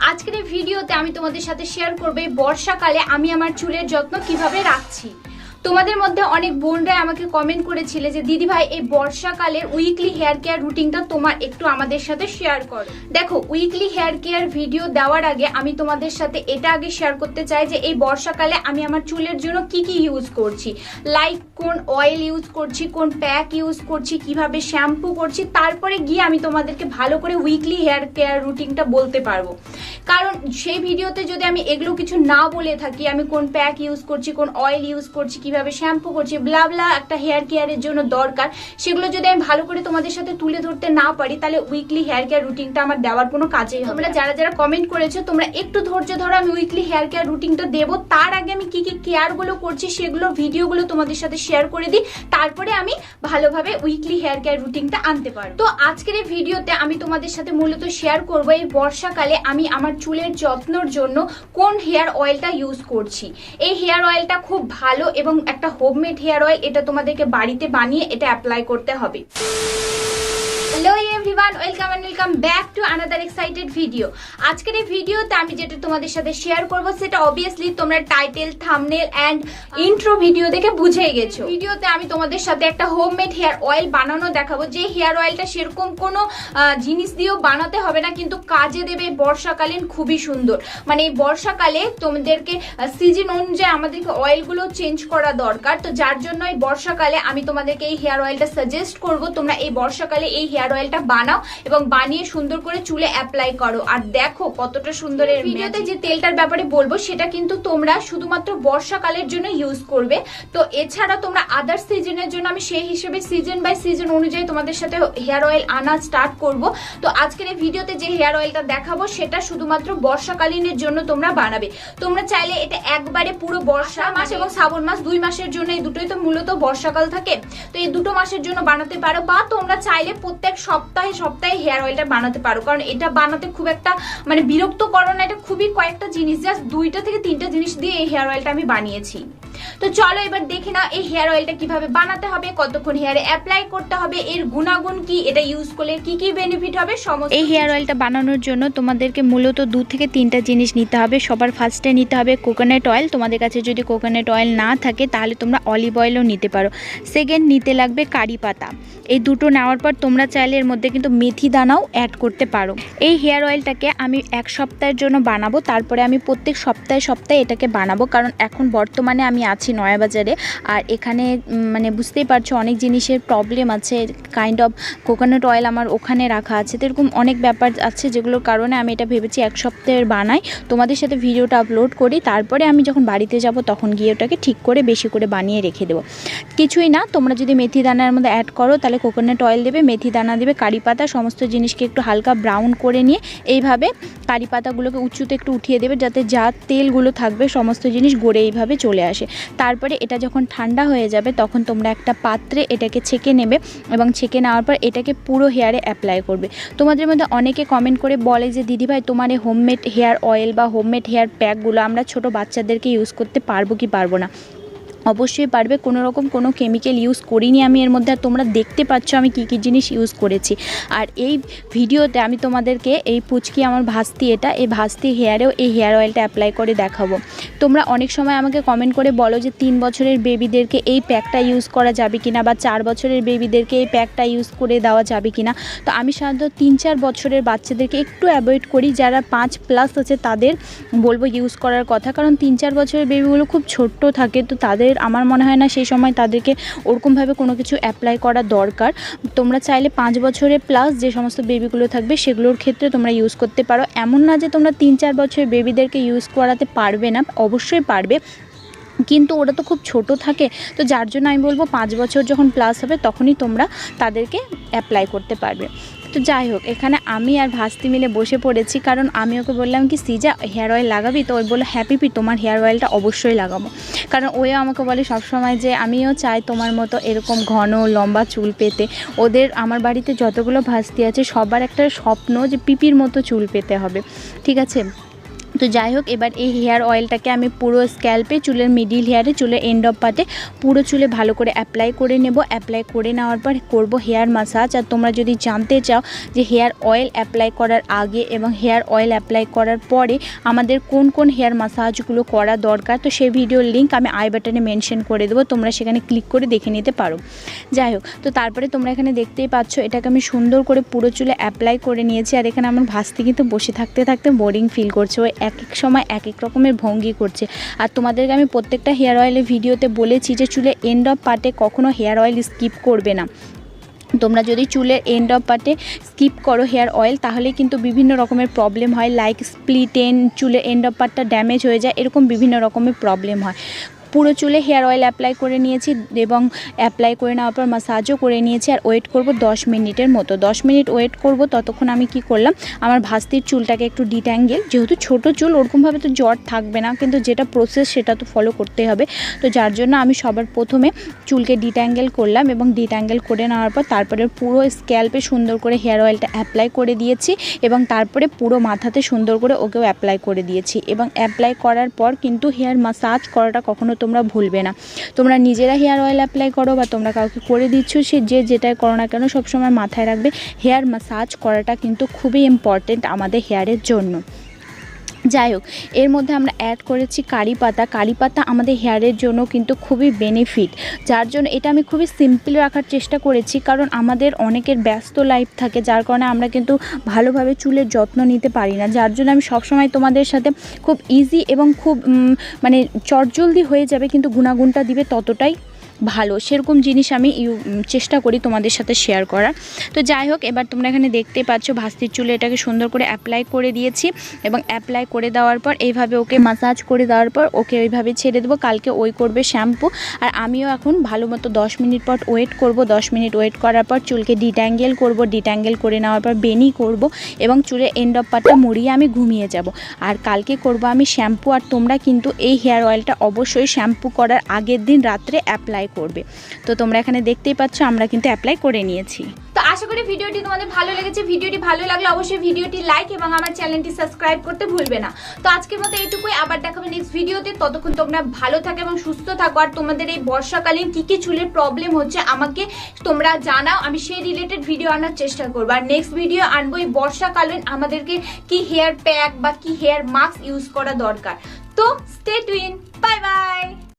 আজকের এই ভিডিওতে আমি তোমাদের সাথে শেয়ার করব বর্ষাকালে আমি আমার চুলের যত্ন কীভাবে রাখছি। তোমাদের মধ্যে অনেক বোনরা আমাকে কমেন্ট করেছিলে যে দিদি ভাই এই বর্ষাকালের উইকলি হেয়ার কেয়ার রুটিনটা তোমার একটু আমাদের সাথে শেয়ার করো। দেখো উইকলি হেয়ার কেয়ার ভিডিও দেওয়ার আগে আমি তোমাদের সাথে এটা আগে শেয়ার করতে চাই যে, এই বর্ষাকালে আমি আমার চুলের জন্য কি কি ইউজ করছি? লাইক কোন অয়েল ইউজ করছি, কোন প্যাক ইউজ করছি, কীভাবে শ্যাম্পু করছি, তারপরে গিয়ে আমি তোমাদেরকে ভালো করে উইকলি হেয়ার কেয়ার রুটিনটা বলতে পারব। কারণ সেই ভিডিওতে যদি আমি এগুলো কিছু না বলে থাকি, আমি কোন প্যাক ইউজ করছি, কোন অয়েল ইউজ করছি কীভাবে শ্যাম্পু করছি ব্লাবলা একটা হেয়ার কেয়ারের জন্য দরকার। সেগুলো যদি আমি ভালো করে তোমাদের সাথে তুলে ধরতে না পারি তাহলে উইকলি হেয়ার কেয়ার রুটিনটা আমার দেওয়ার কোনো কাজেই হবে তোমরা যারা যারা কমেন্ট করেছ তোমরা একটু ধৈর্য ধরো আমি উইকলি হেয়ার কেয়ার রুটিনটা দেবো। তার আগে আমি কি কি কেয়ারগুলো করছি সেগুলো ভিডিওগুলো তোমাদের সাথে শেয়ার করে দিই। তারপরে আমি ভালোভাবে উইকলি হেয়ার কেয়ার রুটিনটা আনতে পারব। তো আজকের এই ভিডিওতে আমি তোমাদের সাথে মূলত শেয়ার করব এই বর্ষাকালে আমি আমার চুলের যত্নর জন্য কোন হেয়ার অয়েলটা ইউজ করছি। এই হেয়ার অয়েলটা খুব ভালো এবং একটা হোম হোমমেড হেয়ার অয়েল এটা তোমাদেরকে বাড়িতে বানিয়ে এটা অ্যাপ্লাই করতে হবে। Everyone welcome and welcome back to another excited video আজকের এই ভিডিওতে আমি যেটা তোমাদের সাথে শেয়ার করব, সেটা অবভিয়াসলি তোমরা title thumbnail and intro video দেখে বুঝেই গেছো। ভিডিওতে আমি তোমাদের সাথে একটা হোমমেড হেয়ার অয়েল বানানো দেখাবো। যে হেয়ার অয়েলটা সেরকম কোনো জিনিস দিয়েও বানাতে হবে না, কিন্তু কাজে দেবে বর্ষাকালীন খুবই সুন্দর। মানে এই বর্ষাকালে তোমাদেরকে সিজন অনুযায়ী আমাদেরকে অয়েলগুলো চেঞ্জ করা দরকার। তো যার জন্য এই বর্ষাকালে আমি তোমাদেরকে এই হেয়ার অয়েলটা সাজেস্ট করব, তোমরা এই বর্ষাকালে এই হেয়ার অয়েলটা বানাও। এবং বানিয়ে সুন্দর করে চুলে অ্যাপ্লাই করো। আর দেখো কতটা সুন্দর এর ভিডিওতে যে তেলটার ব্যাপারে বলব সেটা কিন্তু তোমরা শুধুমাত্র বর্ষাকালের জন্য ইউজ করবে। তো এছাড়া তোমরা আদার সিজনের জন্য আমি সেই হিসেবে সিজন বাই সিজন অনুযায়ী তোমাদের সাথে হেয়ার অয়েল আনা স্টার্ট করব। তো আজকের এই ভিডিওতে যে হেয়ার অয়েলটা দেখাবো সেটা শুধুমাত্র বর্ষাকালীনের জন্য তোমরা বানাবে। তোমরা চাইলে এটা একবারে পুরো বর্ষা মাস। এবং শ্রাবণ মাস দুই মাসের জন্য এই দুটোই তো মূলত বর্ষাকাল থাকে। তো এই দুটো মাসের জন্য বানাতে পারো বা তোমরা চাইলে প্রত্যেক সপ্তাহে সপ্তাহে হেয়ার অয়েলটা বানাতে পারো। কারণ এটা বানাতে খুব একটা মানে বিরক্ত করো না, এটা খুবই কয়েকটা জিনিস জাস্ট দুইটা থেকে তিনটা জিনিস দিয়ে এই হেয়ার অয়েলটা আমি বানিয়েছি। তো চলো এবার দেখে নাও এই হেয়ার অয়েলটা কীভাবে বানাতে হবে কতক্ষণ হেয়ারে অ্যাপ্লাই করতে হবে এর গুণাগুণ কি এটা ইউজ করলে কি কি বেনিফিট হবে সমস্ত এই হেয়ার অয়েলটা বানানোর জন্য তোমাদেরকে মূলত দু থেকে তিনটা জিনিস নিতে হবে সবার ফার্স্টে নিতে হবে কোকোনাট অয়েল তোমাদের কাছে যদি কোকোনাট অয়েল না থাকে তাহলে তোমরা অলিভ অয়েলও নিতে পারো। সেকেন্ড নিতে লাগবে কারি পাতা এই দুটো নেওয়ার পর তোমরা চাইলে এর মধ্যে কিন্তু মেথি দানাও অ্যাড করতে পারো। এই হেয়ার অয়েলটাকে আমি এক সপ্তাহের জন্য বানাবো তারপরে আমি প্রত্যেক সপ্তাহে সপ্তাহে এটাকে বানাবো কারণ এখন বর্তমানে আমি আছি নয়াবাজারে। আর এখানে মানে বুঝতেই পারছ, অনেক জিনিসের প্রবলেম আছে কাইন্ড অফ কোকোনাট অয়েল আমার ওখানে রাখা আছে। তো এরকম অনেক ব্যাপার আছে যেগুলোর কারণে আমি এটা ভেবেছি এক সপ্তাহের বানাই। তোমাদের সাথে ভিডিওটা আপলোড করি, তারপরে আমি যখন বাড়িতে যাব তখন গিয়ে ওটাকে ঠিক করে, বেশি করে বানিয়ে রেখে দেবো। কিছুই না, তোমরা যদি মেথি দানার মধ্যে অ্যাড করো, তাহলে কোকোনাট অয়েল দেবে, মেথি দানা দেবে, কারি পাতা, সমস্ত জিনিসকে একটু হালকা ব্রাউন করে নিয়ে এইভাবে কারি পাতাগুলোকে উঁচুতে একটু উঠিয়ে দেবে, যাতে যা তেলগুলো থাকবে, সমস্ত জিনিস গড়ে এইভাবে চলে আসে। তারপরে এটা যখন ঠান্ডা হয়ে যাবে, তখন তোমরা একটা পাত্রে এটাকে ছেঁকে নেবে এবং ছেঁকে নেওয়ার পর এটাকে পুরো হেয়ারে অ্যাপ্লাই করবে। তোমাদের মধ্যে অনেকে কমেন্ট করে বলে যে দিদিভাই তোমার এই হোমমেড হেয়ার অয়েল বা হোমমেড হেয়ার প্যাকগুলো আমরা ছোট বাচ্চাদেরকে ইউজ করতে পারব কি পারব না? অবশ্যই পারবে। কোনো রকম কোনো কেমিক্যাল ইউজ করিনি আমি, এর মধ্যে আর তোমরা দেখতে পাচ্ছ আমি কী কী জিনিস ইউজ করেছি। আর এই ভিডিওতে আমি তোমাদেরকে এই পুচকি আমার ভাস্তি এটা, এই ভাস্তি হেয়ারেও এই হেয়ার অয়েলটা অ্যাপ্লাই করে দেখাবো। তোমরা অনেক সময় আমাকে কমেন্ট করে বলো যে তিন বছরের বেবিদেরকে এই প্যাকটা ইউজ করা যাবে কিনা বা চার বছরের বেবিদেরকে এই প্যাকটা ইউজ করে দেওয়া যাবে কিনা। তো আমি সাধারণত তিন চার বছরের বাচ্চাদেরকে একটু অ্যাভয়েড করি, যারা পাঁচ প্লাস আছে তাদের বলব ইউজ করার কথা। কারণ তিন চার বছরের বেবিগুলো খুব ছোট্ট থাকে, তো তাদের আমার মনে হয় না সেই সময় তাদেরকে ওরকমভাবে কোনো কিছু অ্যাপ্লাই করা দরকার। তোমরা চাইলে পাঁচ বছরের প্লাস যে সমস্ত বেবিগুলো থাকবে সেগুলোর ক্ষেত্রে তোমরা ইউজ করতে পারো। এমন না যে তোমরা তিন চার বছরের বেবিদেরকে ইউজ করাতে পারবে না, অবশ্যই পারবে। কিন্তু ওরা তো খুব ছোট থাকে, তো যার জন্য আমি বলব পাঁচ বছর যখন প্লাস হবে তখনই তোমরা তাদেরকে অ্যাপ্লাই করতে পারবে। তো যাই হোক, এখানে আমি আর ভাস্তি মিলে বসে পড়েছি, কারণ আমি ওকে বললাম কি, সিজা, হেয়ার অয়েল লাগাবি? তো ওই বলল, হ্যাপি পি, তোমার হেয়ার অয়েলটা অবশ্যই লাগাবো। কারণ ওই আমাকে বলে সবসময় যে, আমিও চাই তোমার মতো এরকম ঘন, লম্বা চুল পেতে। ওদের, আমার বাড়িতে যতগুলো ভাস্তি আছে, সবার একটা স্বপ্ন যে, পিপির মতো চুল পেতে হবে। ঠিক আছে? তো যাই হোক, এবার এই হেয়ার অয়েলটাকে আমি পুরো স্ক্যাল্পে চুলের মিডিল হেয়ারে চুলের এন্ড অফ পাতে পুরো চুলে ভালো করে অ্যাপ্লাই করে নেব। অ্যাপ্লাই করে নেওয়ার পর করব হেয়ার মাসাজ আর তোমরা যদি জানতে চাও যে হেয়ার অয়েল অ্যাপ্লাই করার আগে এবং হেয়ার অয়েল অ্যাপ্লাই করার পরে আমাদের কোন কোন হেয়ার মাসাজগুলো করা দরকার, তো সেই ভিডিওর লিঙ্ক আমি আই বাটনে মেনশন করে দেবো। তোমরা সেখানে ক্লিক করে দেখে নিতে পারো। যাই হোক, তো তারপরে তোমরা এখানে দেখতেই পাচ্ছ, এটাকে আমি সুন্দর করে পুরো চুলে অ্যাপ্লাই করে নিয়েছি। আর এখানে আমার ভাস্তি কিন্তু বসে থাকতে থাকতে বোরিং ফিল করছে। ও এক এক সময় এক এক রকমের ভঙ্গি করছে। আর তোমাদেরকে আমি প্রত্যেকটা হেয়ার অয়েলের ভিডিওতে বলেছি যে চুলে এন্ড অফ পার্টে কখনও হেয়ার অয়েল স্কিপ করবে না। তোমরা যদি চুলের এন্ড অফ পার্টে স্কিপ করো হেয়ার অয়েল তাহলে কিন্তু বিভিন্ন রকমের প্রবলেম হয়। লাইক স্প্লিটেন চুলের এন্ড অফ পার্টটা ড্যামেজ হয়ে যায়, এরকম বিভিন্ন রকমের প্রবলেম হয়। পুরো চুলে হেয়ার অয়েল অ্যাপ্লাই করে নিয়েছি এবং অ্যাপ্লাই করে নেওয়ার পর মাসাজও করে নিয়েছি আর ওয়েট করব 10 মিনিটের মতো। 10 মিনিট ওয়েট করব, ততক্ষণ আমি কি করলাম, আমার ভাস্তির চুলটাকে একটু ডিট্যাঙ্গেল, যেহেতু ছোট চুল ওরকমভাবে তো জ্বর থাকবে না, কিন্তু যেটা প্রসেস সেটা তো ফলো করতে হবে। তো যার জন্য আমি সবার প্রথমে চুলকে ডিট্যাঙ্গেল করলাম এবং ডিট্যাঙ্গেল করে নেওয়ার পর তারপরে পুরো স্ক্যাল্পে সুন্দর করে হেয়ার অয়েলটা অ্যাপ্লাই করে দিয়েছি এবং তারপরে পুরো মাথাতে সুন্দর করে ওকেও অ্যাপ্লাই করে দিয়েছি। এবং অ্যাপ্লাই করার পর কিন্তু হেয়ার মাসাজ করাটা কখনো তোমরা ভুলবে না। তোমরা নিজেরা হেয়ার অয়েল অ্যাপ্লাই করো বা তোমরা কাউকে করে দিচ্ছ, সে যে যেটাই করো না কেন, সবসময় মাথায় রাখবে। হেয়ার মাসাজ করাটা কিন্তু খুবই ইম্পর্টেন্ট আমাদের হেয়ারের জন্য। যাই হোক, এর মধ্যে আমরা অ্যাড করেছি কারি পাতা। কারি পাতা আমাদের হেয়ারের জন্য কিন্তু খুবই বেনিফিট যার জন্য এটা আমি খুবই সিম্পল রাখার চেষ্টা করেছি, কারণ আমাদের অনেকের ব্যস্ত লাইফ থাকে, যার কারণে আমরা কিন্তু ভালোভাবে চুলের যত্ন নিতে পারি না। যার জন্য আমি সবসময় তোমাদের সাথে খুব ইজি এবং খুব মানে চটজলদি হয়ে যাবে, কিন্তু গুণাগুণটা দিবে ততটাই ভালো। সেরকম জিনিস আমি চেষ্টা করি তোমাদের সাথে শেয়ার করার। তো যাই হোক, এবার তোমরা এখানে দেখতে পাচ্ছ ভাস্তির চুলে এটাকে সুন্দর করে অ্যাপ্লাই করে দিয়েছি এবং অ্যাপ্লাই করে দেওয়ার পর এইভাবে ওকে মাসাজ করে দেওয়ার পর ওকে ওইভাবে ছেড়ে দেবো। কালকে ওই করবে শ্যাম্পু আর আমিও এখন ভালো মতো দশ মিনিট পর ওয়েট করব। দশ মিনিট ওয়েট করার পর চুলকে ডিট্যাঙ্গেল করব। ডিট্যাঙ্গেল করে নেওয়ার পর বেনি করব এবং চুলে এন্ড অফ পার্টটা মুড়িয়ে আমি ঘুমিয়ে যাব। আর কালকে করব আমি শ্যাম্পু আর তোমরা কিন্তু এই হেয়ার অয়েলটা অবশ্যই শ্যাম্পু করার আগের দিন রাত্রে অ্যাপ্লাই করবে। তো তোমরা এখানে দেখতেই পাচ্ছ, আমরা কিন্তু অ্যাপ্লাই করে নিয়েছি। তো আশা করি ভিডিওটি তোমাদের ভালো লেগেছে। ভিডিওটি ভালো লাগলে অবশ্যই ভিডিওটি লাইক এবং আমার চ্যানেলটি সাবস্ক্রাইব করতে ভুলবে না। তো আজকের মতো এইটুকুই। আবার দেখাবে নেক্সট ভিডিওতে ততক্ষণ তোমরা ভালো থাকো এবং সুস্থ থাকো। আর তোমাদের এই বর্ষাকালীন কি কি চুলের প্রবলেম হচ্ছে, আমাকে তোমরা জানাও। আমি সেই রিলেটেড ভিডিও আনার চেষ্টা করব। আর নেক্সট ভিডিও আনব এই বর্ষাকালীন আমাদেরকে কি হেয়ার প্যাক বা কি হেয়ার মাস্ক ইউজ করা দরকার। তো স্টে টুইন বাই বাই